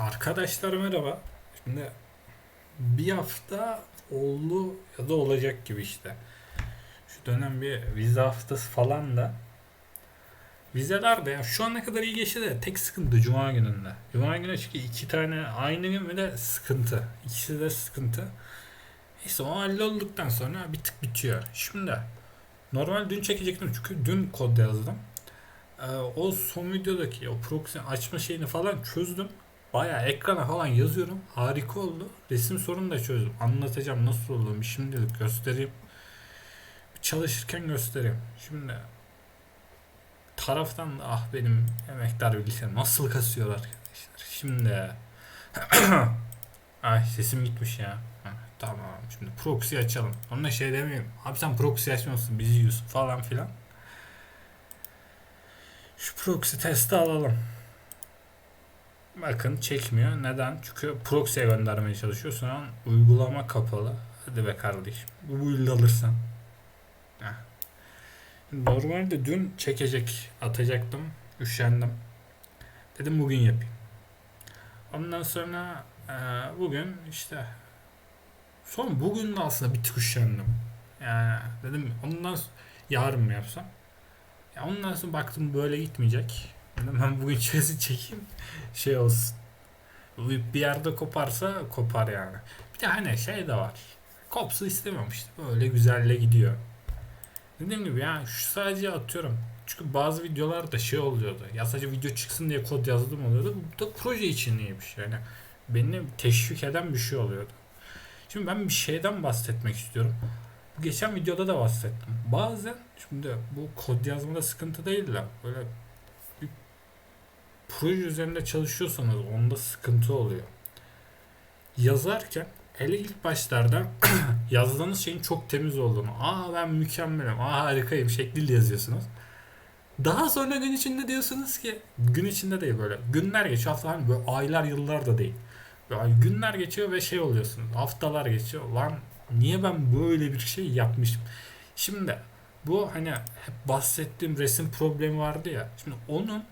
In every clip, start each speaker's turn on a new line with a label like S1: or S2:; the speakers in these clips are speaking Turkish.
S1: Arkadaşlar merhaba. Şimdi bir hafta oldu ya da olacak gibi işte. Şu dönem bir vize haftası falan da. Vizeler de ya şu ana kadar iyi geçti de tek sıkıntı Cuma gününde. Cuma günü çünkü iki tane aynı gün ve de sıkıntı. İkisi de sıkıntı. Neyse o hallolduktan sonra bir tık bitiyor. Şimdi normal dün çekecektim çünkü dün kod yazdım. Ee, o son videodaki o proxy açma şeyini falan çözdüm. Bayağı ekrana falan yazıyorum. Harika oldu. Resim sorunu da çözdüm. Anlatacağım nasıl olduğunu şimdilik göstereyim. Çalışırken göstereyim. Şimdi taraftan da ah benim emektar bilgisayar nasıl kasıyor arkadaşlar. Şimdi ay sesim gitmiş ya. Tamam şimdi proxy açalım. Onunla şey demeyeyim. Abi sen proxy açmıyorsun bizi yiyorsun falan filan. Şu proxy testi alalım. Bakın çekmiyor. Neden? Çünkü proxy'ye göndermeye çalışıyor. An uygulama kapalı. Hadi be kardeşim. Bu build alırsan. Heh. Normalde dün çekecek atacaktım. Üşendim. Dedim bugün yapayım. Ondan sonra e, bugün işte son bugün de aslında bir tık üşendim. Yani dedim ondan yarın mı yapsam? Ya ondan sonra baktım böyle gitmeyecek. Dedim ben bugün çözü çekeyim şey olsun. Bir yerde koparsa kopar yani. Bir de hani şey de var. Kopsu istemiyorum işte. Böyle güzelle gidiyor. Dediğim gibi ya şu sadece atıyorum. Çünkü bazı videolarda şey oluyordu. Ya sadece video çıksın diye kod yazdım oluyordu. Bu da proje için iyiymiş yani. Beni teşvik eden bir şey oluyordu. Şimdi ben bir şeyden bahsetmek istiyorum. Geçen videoda da bahsettim. Bazen şimdi bu kod yazmada sıkıntı değil de böyle proje üzerinde çalışıyorsanız onda sıkıntı oluyor. Yazarken hele ilk başlarda yazdığınız şeyin çok temiz olduğunu, aa ben mükemmelim, aa harikayım şekliyle yazıyorsunuz. Daha sonra gün içinde diyorsunuz ki, gün içinde değil böyle, günler geçiyor, hafta hani böyle aylar yıllar da değil. Böyle günler geçiyor ve şey oluyorsunuz, haftalar geçiyor. Lan niye ben böyle bir şey yapmışım? Şimdi bu hani hep bahsettiğim resim problemi vardı ya. Şimdi onun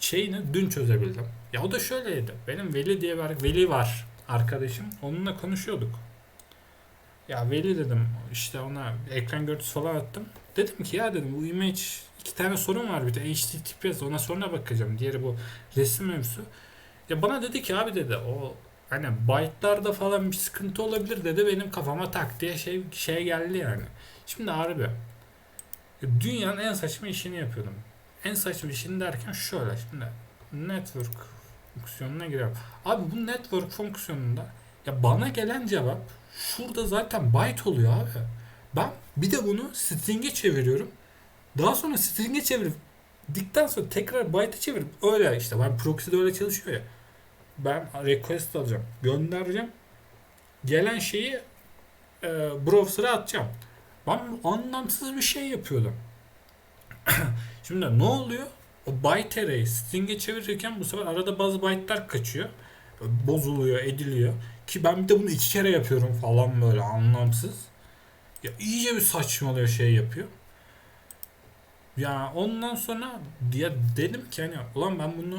S1: şeyini dün çözebildim. Ya o da şöyleydi. Benim Veli diye bir Veli var arkadaşım. Onunla konuşuyorduk. Ya Veli dedim işte ona ekran görüntüsü falan attım. Dedim ki ya dedim bu image iki tane sorun var bir de HTTPS ona sonra bakacağım. Diğeri bu resim mevzusu. Ya bana dedi ki abi dedi o hani byte'larda falan bir sıkıntı olabilir dedi benim kafama tak diye şey şey geldi yani. Şimdi harbi dünyanın en saçma işini yapıyordum. En saçma işini derken şöyle şimdi network fonksiyonuna giriyorum. Abi bu network fonksiyonunda ya bana gelen cevap şurada zaten byte oluyor abi. Ben bir de bunu string'e çeviriyorum. Daha sonra string'e çevirip dikten sonra tekrar byte'e çevirip öyle işte ben proxy'de öyle çalışıyor ya. Ben request alacağım. Göndereceğim. Gelen şeyi e, browser'a atacağım. Ben anlamsız bir şey yapıyordum. Şimdi ne oluyor? O byte array'i string'e çevirirken bu sefer arada bazı byte'lar kaçıyor. Bozuluyor, ediliyor. Ki ben bir de bunu iki kere yapıyorum falan böyle anlamsız. Ya iyice bir saçmalıyor şey yapıyor. Ya ondan sonra ya dedim ki hani ulan ben bunu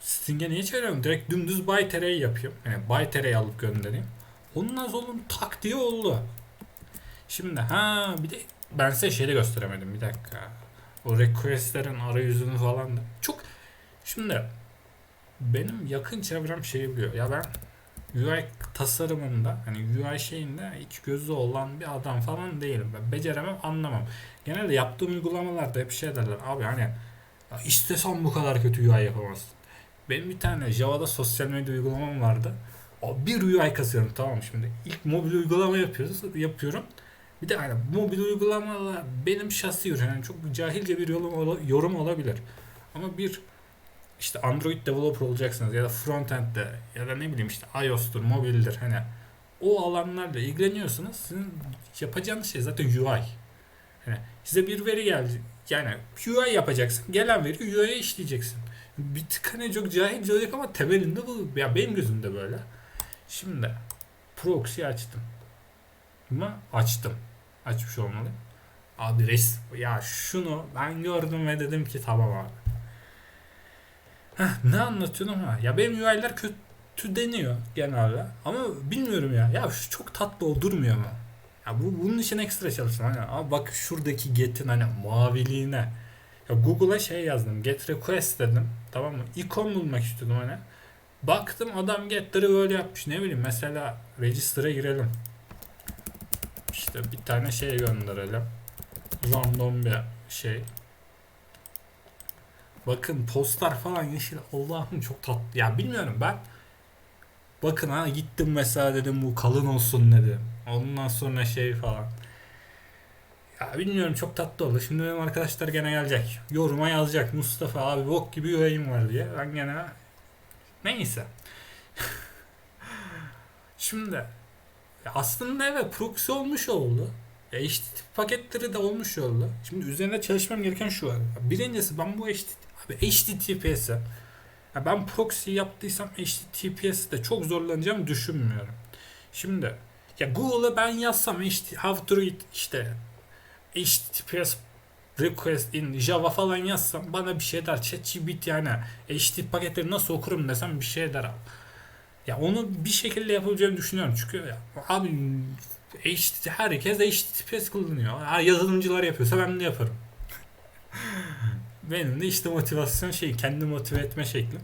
S1: string'e niye çeviriyorum? Direkt dümdüz byte array yapıyorum. Yani byte array alıp göndereyim. Ondan sonra tak diye oldu. Şimdi ha bir de ben size şeyi de gösteremedim bir dakika. O requestlerin arayüzünü falan da. Çok şimdi benim yakın çevrem şeyi biliyor. Ya ben UI tasarımında hani UI şeyinde iç gözü olan bir adam falan değilim. Ben beceremem anlamam. Genelde yaptığım uygulamalarda hep şey derler. Abi hani ya istesem bu kadar kötü UI yapamazsın. Benim bir tane Java'da sosyal medya uygulamam vardı. O bir UI kasıyorum tamam şimdi. ilk mobil uygulama yapıyoruz, yapıyorum. Bir de hani mobil uygulamalar benim şahsi yorum. Yani çok cahilce bir yorum, yorum olabilir. Ama bir işte Android developer olacaksınız ya da frontend'de ya da ne bileyim işte iOS'tur, mobildir hani o alanlarla ilgileniyorsunuz. Sizin yapacağınız şey zaten UI. Hani size bir veri geldi. Yani UI yapacaksın. Gelen veri UI'ye işleyeceksin. Bir tık hani çok cahilce olacak ama temelinde bu. Ya benim gözümde böyle. Şimdi proxy açtım. Ama açtım. Açmış olmalı. Abi res ya şunu ben gördüm ve dedim ki tamam abi. Heh, ne anlatıyordum ha? Ya benim UI'ler kötü deniyor genelde. Ama bilmiyorum ya. Ya şu çok tatlı oldurmuyor mu? Ya bu bunun için ekstra çalıştım. Hani abi bak şuradaki get'in hani maviliğine. Ya Google'a şey yazdım. Get request dedim. Tamam mı? İkon bulmak istiyordum hani. Baktım adam get'leri böyle yapmış. Ne bileyim mesela register'a girelim. İşte bir tane şey gönderelim. Random bir şey. Bakın postlar falan yeşil. Allah'ım çok tatlı. Ya bilmiyorum ben. Bakın ha gittim mesela dedim bu kalın olsun dedim. Ondan sonra şey falan. Ya bilmiyorum çok tatlı oldu. Şimdi benim arkadaşlar gene gelecek. Yoruma yazacak. Mustafa abi bok gibi yüreğim var diye. Ben gene neyse. Şimdi ya aslında evet proxy olmuş oldu. Ya HTTP paketleri de olmuş oldu. Şimdi üzerinde çalışmam gereken şu var. Birincisi ben bu HTTP, abi HTTPS'e ya ben proxy yaptıysam HTTPS'de çok zorlanacağımı düşünmüyorum. Şimdi ya Google'a ben yazsam HT, how to read işte HTTPS request in Java falan yazsam bana bir şey der. ChatGPT yani HTTP paketleri nasıl okurum desem bir şey der abi. Ya onu bir şekilde yapabileceğimi düşünüyorum. Çünkü ya, abi HTTP, herkes HTTPS kullanıyor. Ha, yazılımcılar yapıyorsa ben de yaparım. Benim de işte motivasyon şey, kendi motive etme şeklim.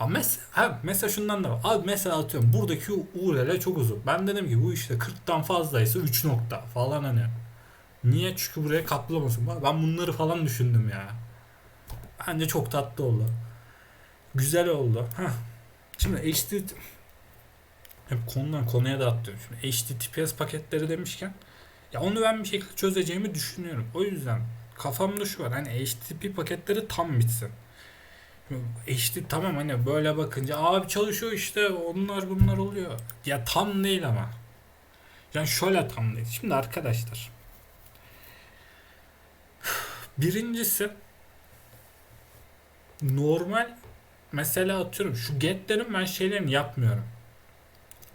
S1: Ama mesela, mesela şundan da var. Abi mesela atıyorum buradaki URL çok uzun. Ben dedim ki bu işte 40'tan fazlaysa 3 nokta falan hani. Niye? Çünkü buraya kaplamasın. Ben bunları falan düşündüm ya. Bence çok tatlı oldu. Güzel oldu. Heh. Şimdi HTTP hep konudan konuya da atlıyorum. Şimdi HTTPS paketleri demişken ya onu ben bir şekilde çözeceğimi düşünüyorum. O yüzden kafamda şu var. Hani HTTP paketleri tam bitsin. HTTP tamam hani böyle bakınca abi çalışıyor işte onlar bunlar oluyor. Ya tam değil ama. Yani şöyle tam değil. Şimdi arkadaşlar. Birincisi normal mesela atıyorum şu getlerin ben şeylerini yapmıyorum.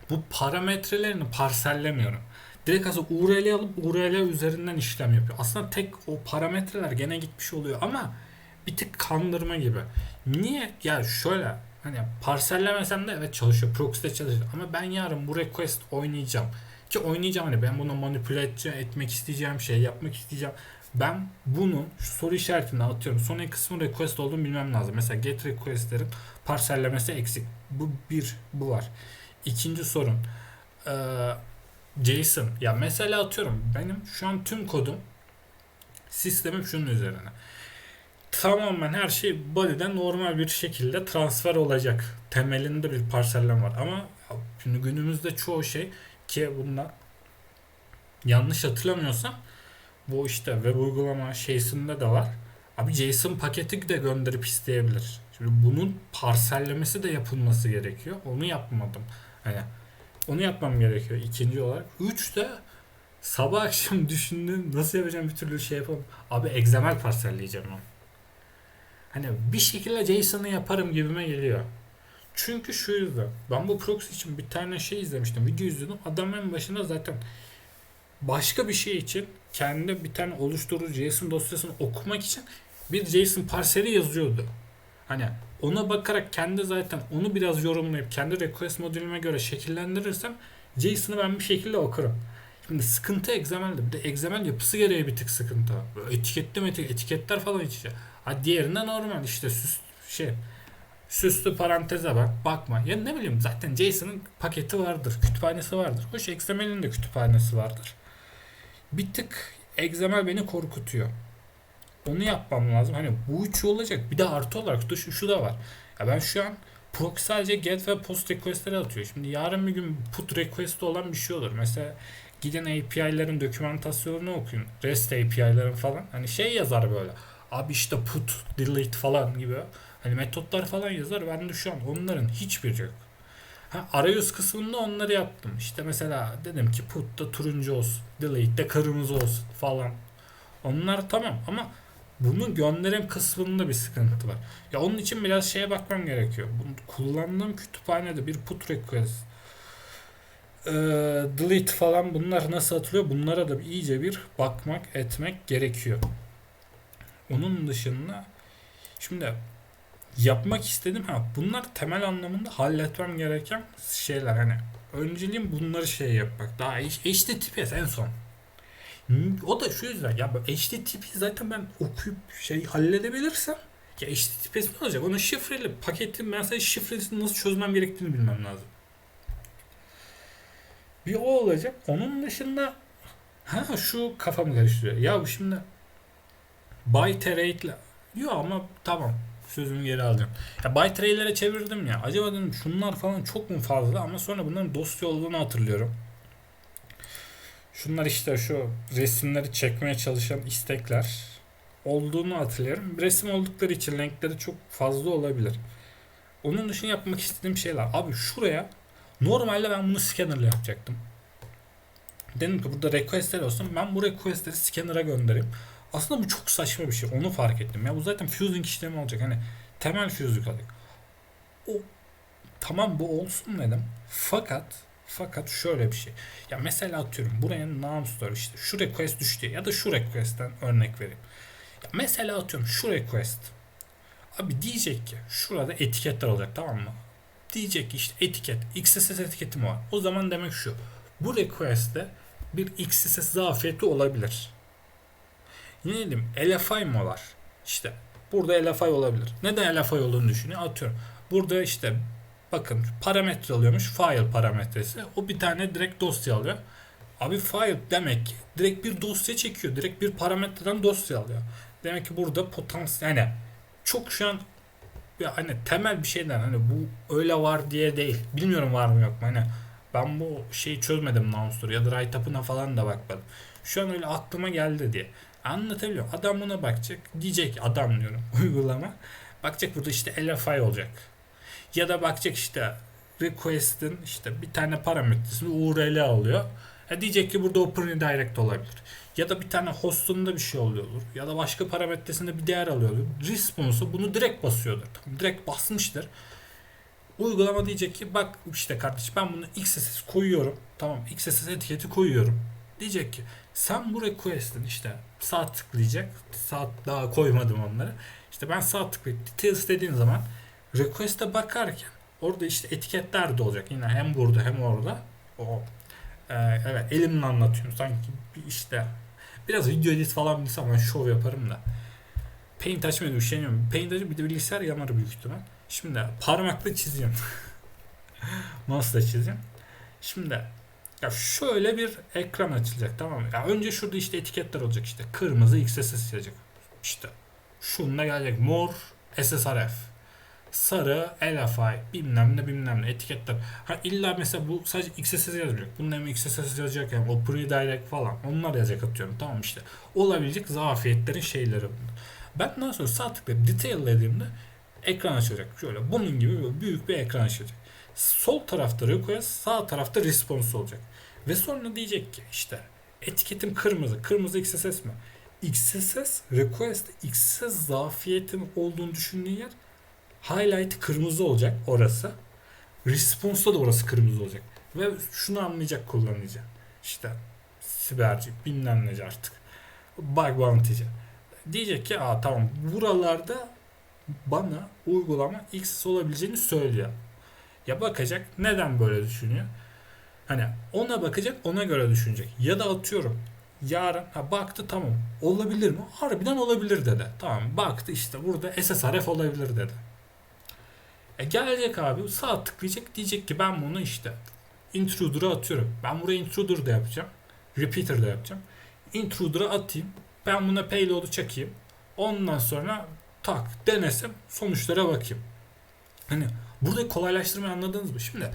S1: Bu parametrelerini parsellemiyorum. Direkt aslında URL alıp URL üzerinden işlem yapıyor. Aslında tek o parametreler gene gitmiş oluyor ama bir tık kandırma gibi. Niye? Ya şöyle hani parsellemesem de evet çalışıyor. Proxy'de çalışıyor. Ama ben yarın bu request oynayacağım. Ki oynayacağım hani ben bunu manipüle edeceğim, etmek isteyeceğim şey yapmak isteyeceğim. Ben bunun şu soru işaretini atıyorum. Son kısmı request olduğunu bilmem lazım. Mesela get request'lerin parsellemesi eksik. Bu bir, bu var. İkinci sorun. Ee, JSON. Ya mesela atıyorum benim şu an tüm kodum sistemim şunun üzerine. Tamamen her şey body'den normal bir şekilde transfer olacak. Temelinde bir parselleme var. Ama şimdi günümüzde çoğu şey ki bunlar yanlış hatırlamıyorsam bu işte web uygulama şeysinde de var. Abi JSON paketi de gönderip isteyebilir. Şimdi bunun parsellemesi de yapılması gerekiyor. Onu yapmadım. Hani onu yapmam gerekiyor ikinci olarak. Üç de sabah akşam düşündüm nasıl yapacağım bir türlü şey yapamam. Abi XML parselleyeceğim onu. Hani bir şekilde JSON'ı yaparım gibime geliyor. Çünkü şu yüzden. Ben bu proxy için bir tane şey izlemiştim. Video izledim. Adam en başında zaten başka bir şey için kendi bir tane oluşturduğu JSON dosyasını okumak için bir JSON parseli yazıyordu. Hani ona bakarak kendi zaten onu biraz yorumlayıp kendi request modülüme göre şekillendirirsem JSON'ı ben bir şekilde okurum. Şimdi sıkıntı XML'de. Bir de XML yapısı gereği bir tık sıkıntı. Böyle etiketli metik, etiketler falan iç içe. Ha diğerinde normal işte süs şey süslü paranteze bak bakma. Ya ne bileyim zaten JSON'ın paketi vardır. Kütüphanesi vardır. Hoş XML'in de kütüphanesi vardır. Bir tık XML beni korkutuyor. Onu yapmam lazım. Hani bu üçü olacak. Bir de artı olarak da şu, şu da var. Ya ben şu an proxy sadece get ve post request'leri atıyor. Şimdi yarın bir gün put request olan bir şey olur. Mesela gidin API'lerin dokümantasyonunu okuyun. REST API'lerin falan. Hani şey yazar böyle. Abi işte put, delete falan gibi. Hani metotlar falan yazar. Ben de şu an onların hiçbiri yok. Ha, arayüz kısmında onları yaptım. İşte mesela dedim ki put da turuncu olsun. Delete de kırmızı olsun falan. Onlar tamam ama bunu gönderim kısmında bir sıkıntı var. Ya onun için biraz şeye bakmam gerekiyor. Bunu kullandığım kütüphanede bir put request e, delete falan bunlar nasıl atılıyor? Bunlara da iyice bir bakmak etmek gerekiyor. Onun dışında şimdi yapmak istedim. Ha bunlar temel anlamında halletmem gereken şeyler hani. Önceliğim bunları şey yapmak. Daha HTTPS en son. O da şu yüzden ya HTTP zaten ben okuyup şey halledebilirsem ya HTTPS ne olacak? Onun şifreli paketin ben şifresini nasıl çözmem gerektiğini bilmem lazım. Bir o olacak. Onun dışında ha şu kafamı karıştırıyor. Ya bu şimdi Byte diyor ama tamam sözümü geri alacağım. Ya Byte çevirdim ya. Acaba dedim şunlar falan çok mu fazla ama sonra bunların dosya olduğunu hatırlıyorum. Şunlar işte şu resimleri çekmeye çalışan istekler olduğunu hatırlıyorum. Resim oldukları için renkleri çok fazla olabilir. Onun dışında yapmak istediğim şeyler. Abi şuraya normalde ben bunu scannerla yapacaktım. Dedim ki burada requestler olsun. Ben bu requestleri scanner'a göndereyim. Aslında bu çok saçma bir şey. Onu fark ettim. Ya bu zaten fusing işlemi olacak. Hani temel fusing olacak. O tamam bu olsun dedim. Fakat fakat şöyle bir şey. Ya mesela atıyorum buraya nam store işte şu request düştü ya da şu request'ten örnek vereyim. Ya mesela atıyorum şu request. Abi diyecek ki şurada etiketler olacak tamam mı? Diyecek ki işte etiket XSS etiketim var. O zaman demek şu. Bu request'te bir XSS zafiyeti olabilir. Yine dedim LFI mi var? İşte burada LFI olabilir. Neden LFI olduğunu düşünüyor? Atıyorum. Burada işte bakın parametre alıyormuş. File parametresi. O bir tane direkt dosya alıyor. Abi file demek ki direkt bir dosya çekiyor. Direkt bir parametreden dosya alıyor. Demek ki burada potansiyel yani çok şu an ya hani temel bir şeyden hani bu öyle var diye değil. Bilmiyorum var mı yok mu hani ben bu şeyi çözmedim Naunstore ya da write-up'ına falan da bakmadım. Şu an öyle aklıma geldi diye. Anlatabiliyorum. Adam buna bakacak. Diyecek adam diyorum uygulama. Bakacak burada işte LFI olacak. Ya da bakacak işte request'in işte bir tane parametresini URL alıyor. E diyecek ki burada Open Redirect olabilir. Ya da bir tane hostunda bir şey oluyor olur. Ya da başka parametresinde bir değer alıyor olur. Response'u bunu direkt basıyordur. Tamam, direkt basmıştır. Uygulama diyecek ki bak işte kardeş ben bunu XSS koyuyorum. Tamam XSS etiketi koyuyorum. Diyecek ki sen bu request'in işte sağ tıklayacak. Sağ daha koymadım onları. İşte ben sağ tıklayıp details dediğin zaman request'e bakarken orada işte etiketler de olacak. Yine hem burada hem orada. O ee, evet elimle anlatıyorum. Sanki işte biraz video edit falan bilsem ben şov yaparım da. Paint açmaya üşeniyorum. Paint açıp bir de bilgisayar yanar büyük ihtimal. Şimdi parmakla çiziyorum. Mouse'la çizeceğim. Şimdi ya şöyle bir ekran açılacak tamam mı? Ya önce şurada işte etiketler olacak işte. Kırmızı XSS yazacak. İşte şununla gelecek. Mor SSRF. Sarı LFI bilmem ne bilmem ne etiketler. Ha illa mesela bu sadece XSS yazacak. Bunun hem XSS yazacak hem o pre-direct falan. Onlar yazacak atıyorum. Tamam işte. Olabilecek zafiyetlerin şeyleri bunlar. Ben daha sonra sağ tıklayıp detail dediğimde ekran açacak. Şöyle bunun gibi büyük bir ekran açacak. Sol tarafta request, sağ tarafta response olacak. Ve sonra diyecek ki işte etiketim kırmızı. Kırmızı XSS mi? XSS request XSS zafiyetin olduğunu düşündüğün yer highlight kırmızı olacak orası. Response'da da orası kırmızı olacak. Ve şunu anlayacak kullanıcı. İşte siberci bilmem nece artık. Bug bounty'ci. Diyecek ki Aa, tamam buralarda bana uygulama X olabileceğini söylüyor. Ya bakacak neden böyle düşünüyor? Hani ona bakacak ona göre düşünecek. Ya da atıyorum yarın ha baktı tamam olabilir mi? Harbiden olabilir dedi. Tamam baktı işte burada SSRF olabilir dedi. E gelecek abi sağ tıklayacak diyecek ki ben bunu işte intruder'a atıyorum. Ben buraya intruder da yapacağım. Repeater da yapacağım. Intruder'a atayım. Ben buna payload'u çekeyim. Ondan sonra tak denesem sonuçlara bakayım. Hani burada kolaylaştırmayı anladınız mı? Şimdi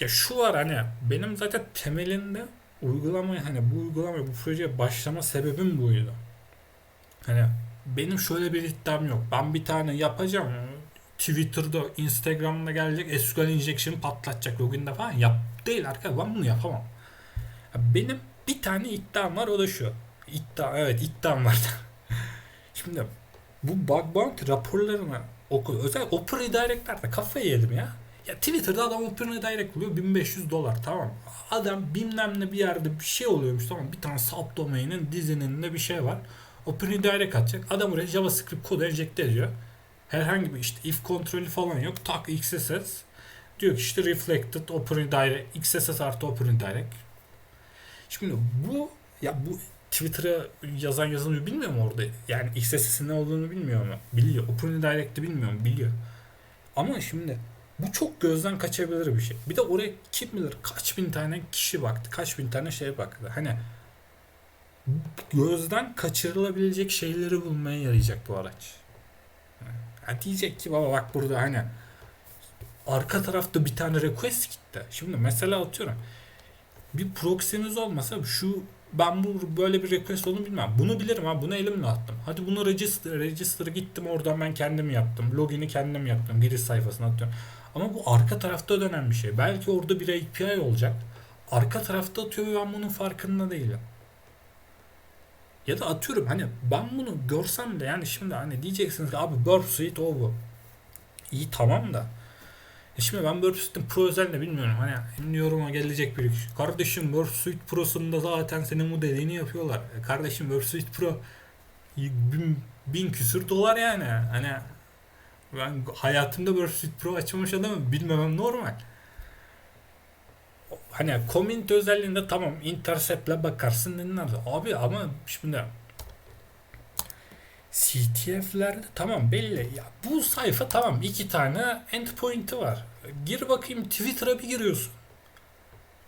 S1: ya şu var hani benim zaten temelinde uygulamaya hani bu uygulamaya bu projeye başlama sebebim buydu. Hani benim şöyle bir iddiam yok. Ben bir tane yapacağım. Twitter'da, Instagram'da gelecek SQL injection patlatacak login'de falan yap değil arkadaşlar ben bunu yapamam. Benim bir tane iddiam var o da şu. İddia evet iddiam var. Şimdi bu bug bounty raporlarını oku. Özel Opera Direct'lerde kafayı yedim ya. Ya Twitter'da adam Opera Direct buluyor 1500 dolar tamam. Adam bilmem ne bir yerde bir şey oluyormuş tamam. Bir tane subdomain'in dizininde bir şey var. Opera Direct atacak. Adam oraya JavaScript kodu enjekte ediyor. Herhangi bir işte if kontrolü falan yok. Tak XSS. Diyor ki işte reflected open redirect XSS artı open redirect. Şimdi bu ya bu Twitter'a yazan yazılımcı bilmiyor mu orada? Yani XSS'in ne olduğunu bilmiyor mu? Biliyor. Open Redirect'i bilmiyor mu? Biliyor. Ama şimdi bu çok gözden kaçabilir bir şey. Bir de oraya kim bilir kaç bin tane kişi baktı. Kaç bin tane şey baktı. Hani gözden kaçırılabilecek şeyleri bulmaya yarayacak bu araç. Yani diyecek ki baba bak burada hani arka tarafta bir tane request gitti. Şimdi mesela atıyorum bir proxy'niz olmasa şu ben bu böyle bir request olduğunu bilmem. Bunu bilirim ha. Bunu elimle attım. Hadi bunu register, register'a gittim oradan ben kendim yaptım. Login'i kendim yaptım. Giriş sayfasına atıyorum. Ama bu arka tarafta dönen bir şey. Belki orada bir API olacak. Arka tarafta atıyor ve ben bunun farkında değilim. Ya da atıyorum hani ben bunu görsem de yani şimdi hani diyeceksiniz ki abi Burp Suite o bu. İyi tamam da. E şimdi ben Burp Suite'in Pro özelliğini bilmiyorum. Hani şimdi yoruma gelecek bir kişi. Kardeşim Burp Suite Pro'sunda zaten senin bu dediğini yapıyorlar. E kardeşim Burp Suite Pro bin, bin küsür dolar yani. Hani ben hayatımda Burp Suite Pro açmamış adamım. Bilmemem normal. Hani comment özelliğinde tamam intercept'le bakarsın dinler. Abi ama şimdi CTF'lerde tamam belli. Ya bu sayfa tamam iki tane endpoint'i var. Gir bakayım Twitter'a bir giriyorsun.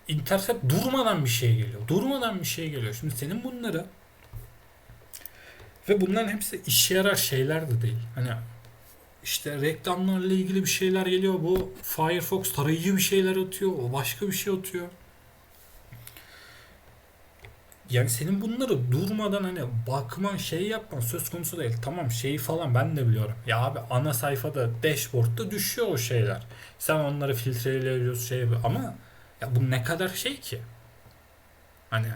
S1: Intercept durmadan bir şey geliyor. Durmadan bir şey geliyor. Şimdi senin bunları ve bunların hepsi işe yarar şeyler de değil. Hani işte reklamlarla ilgili bir şeyler geliyor. Bu Firefox tarayıcı bir şeyler atıyor. O başka bir şey atıyor. Yani senin bunları durmadan hani bakman şey yapman söz konusu değil. Tamam şeyi falan ben de biliyorum. Ya abi ana sayfada dashboard'da düşüyor o şeyler. Sen onları filtreleyebiliyorsun şey ama ya bu ne kadar şey ki? Hani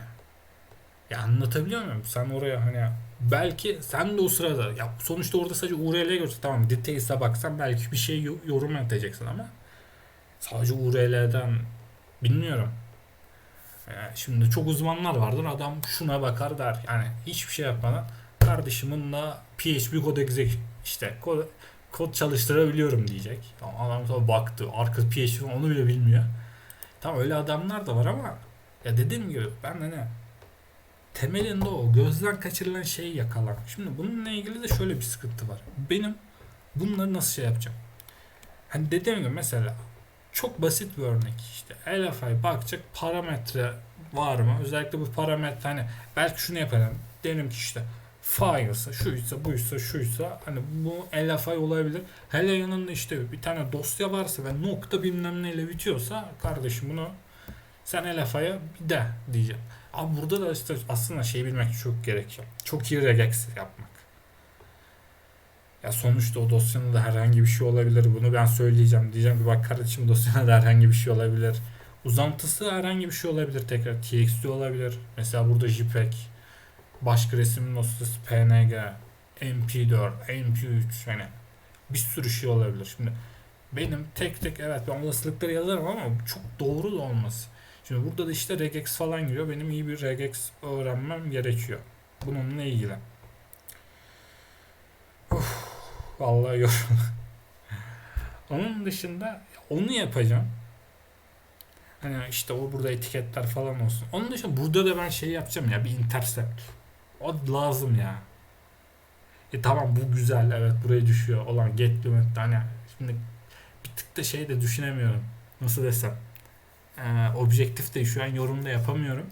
S1: ya anlatabiliyor muyum? Sen oraya hani belki sen de o sırada ya sonuçta orada sadece URL'ye görse tamam details'e baksan belki bir şey yorum edeceksin ama sadece URL'den bilmiyorum. Yani şimdi çok uzmanlar vardır. Adam şuna bakar der. Yani hiçbir şey yapmadan kardeşim bununla PHP kod exec işte kod, kod çalıştırabiliyorum diyecek. Tamam, adam sonra baktı. Arka PHP onu bile bilmiyor. Tamam öyle adamlar da var ama ya dediğim gibi ben de ne temelinde o gözden kaçırılan şeyi yakalan. Şimdi bununla ilgili de şöyle bir sıkıntı var. Benim bunları nasıl şey yapacağım? Hani dediğim gibi mesela çok basit bir örnek işte LFI bakacak parametre var mı? Özellikle bu parametre hani belki şunu yapalım. Derim ki işte files'a şuysa buysa şuysa hani bu LFI olabilir. Hele yanında işte bir tane dosya varsa ve nokta bilmem neyle bitiyorsa kardeşim bunu sen LFI'ye bir de diyeceğim. Abi burada da işte aslında şey bilmek çok gerekiyor. Çok iyi regex yapmak. Ya sonuçta o dosyanın da herhangi bir şey olabilir. Bunu ben söyleyeceğim. Diyeceğim ki bak kardeşim dosyada da herhangi bir şey olabilir. Uzantısı herhangi bir şey olabilir tekrar. TXT olabilir. Mesela burada JPEG. Başka resim dosyası PNG. MP4, MP3 hani bir sürü şey olabilir. Şimdi benim tek tek evet ben olasılıkları yazarım ama çok doğru da olmaz. Şimdi burada da işte regex falan giriyor. Benim iyi bir regex öğrenmem gerekiyor. Bununla ilgili. Uf, vallahi yorum. Onun dışında onu yapacağım. Hani işte o burada etiketler falan olsun. Onun dışında burada da ben şey yapacağım ya bir intercept. O lazım ya. E tamam bu güzel evet buraya düşüyor. Olan get limit hani şimdi bir tık da şey de düşünemiyorum. Nasıl desem. Ee, objektif de şu an yorumda yapamıyorum.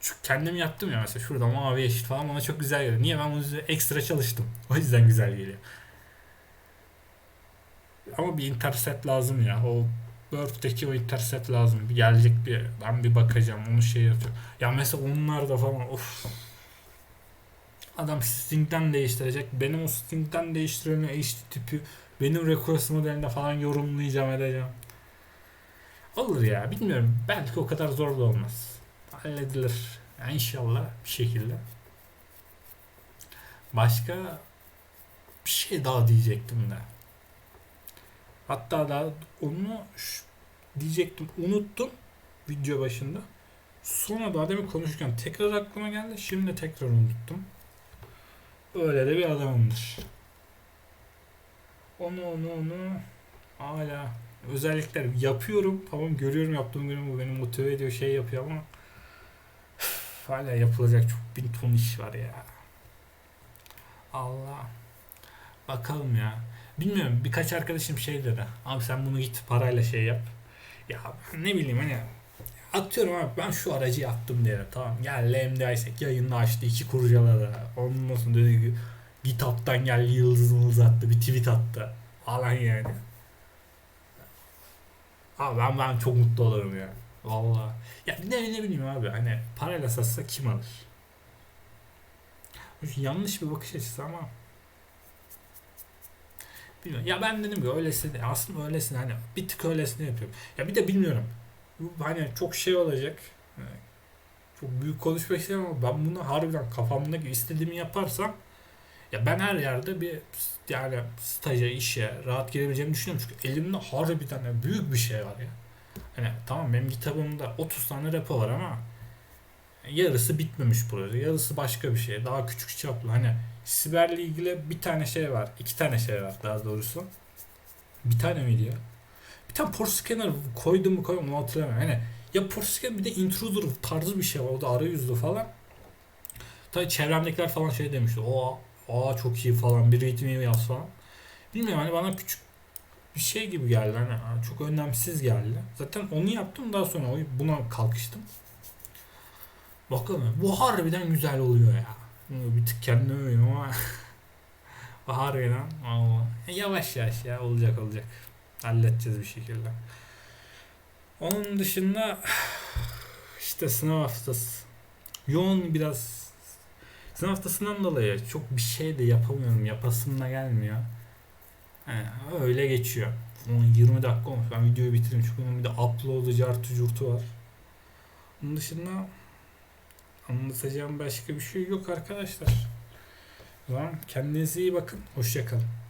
S1: Çünkü kendim yaptım ya mesela şurada mavi yeşil falan bana çok güzel geliyor. Niye ben bunu ekstra çalıştım. O yüzden güzel geliyor. Ama bir intercept lazım ya. O Word'deki o intercept lazım. Bir gelecek bir ben bir bakacağım onu şey yapıyor. Ya mesela onlar da falan of. Adam string'den değiştirecek. Benim o string'den değiştireni HTTP benim request modelinde falan yorumlayacağım edeceğim. Olur ya bilmiyorum. Belki o kadar zor da olmaz. Halledilir. Yani inşallah bir şekilde. Başka bir şey daha diyecektim de. Hatta daha onu diyecektim. Unuttum video başında. Sonra daha demin konuşurken tekrar aklıma geldi. Şimdi tekrar unuttum. Öyle de bir adamımdır. Onu onu onu hala özellikler yapıyorum. Tamam görüyorum yaptığım gün bu beni motive ediyor şey yapıyor ama üf, hala yapılacak çok bin ton iş var ya. Allah. Bakalım ya. Bilmiyorum birkaç arkadaşım şey dedi. Abi sen bunu git parayla şey yap. Ya ne bileyim hani atıyorum abi ben şu aracı yaptım diyelim tamam gel LMD Isaac yayını açtı iki kurcaladı ondan sonra dedi ki GitHub'dan geldi yıldızımızı attı bir tweet attı falan yani. Abi ben, ben çok mutlu olurum ya. Vallahi. Ya de ne bileyim abi hani parayla satsa kim alır? Yanlış bir bakış açısı ama Bilmiyorum. Ya ben dedim ki öylesine aslında öylesine hani bir tık öylesine yapıyorum. Ya bir de bilmiyorum. Bu hani çok şey olacak. Hani Çok büyük konuşmak istemem ama ben bunu harbiden kafamdaki istediğimi yaparsam ya ben her yerde bir yani staja, işe rahat girebileceğimi düşünüyorum. Çünkü elimde harbiden yani büyük bir şey var ya. Hani tamam benim kitabımda 30 tane repo var ama yarısı bitmemiş proje. Yarısı başka bir şey. Daha küçük çaplı. Hani siberle ilgili bir tane şey var. iki tane şey var daha doğrusu. Bir tane miydi ya? Bir tane port scanner koydum mu koydum mu hatırlamıyorum. Hani ya port scanner bir de intruder tarzı bir şey var. O da arayüzlü falan. Tabii çevremdekiler falan şey demişti. O aa çok iyi falan bir ritmi yaz falan. Bilmiyorum hani bana küçük bir şey gibi geldi. Hani çok önemsiz geldi. Zaten onu yaptım daha sonra buna kalkıştım. Bakalım. Bu harbiden güzel oluyor ya. Bir tık kendimi övüyorum ama harbiden valla. Yavaş yavaş ya olacak olacak. Halledeceğiz bir şekilde. Onun dışında işte sınav haftası. Yoğun biraz sınav haftasından dolayı çok bir şey de yapamıyorum. Yapasım da gelmiyor. He, öyle geçiyor. 10-20 dakika olmuş. Ben videoyu bitireyim çünkü onun bir de upload'u, cartı, curtu var. Onun dışında anlatacağım başka bir şey yok arkadaşlar. O zaman kendinize iyi bakın. Hoşçakalın.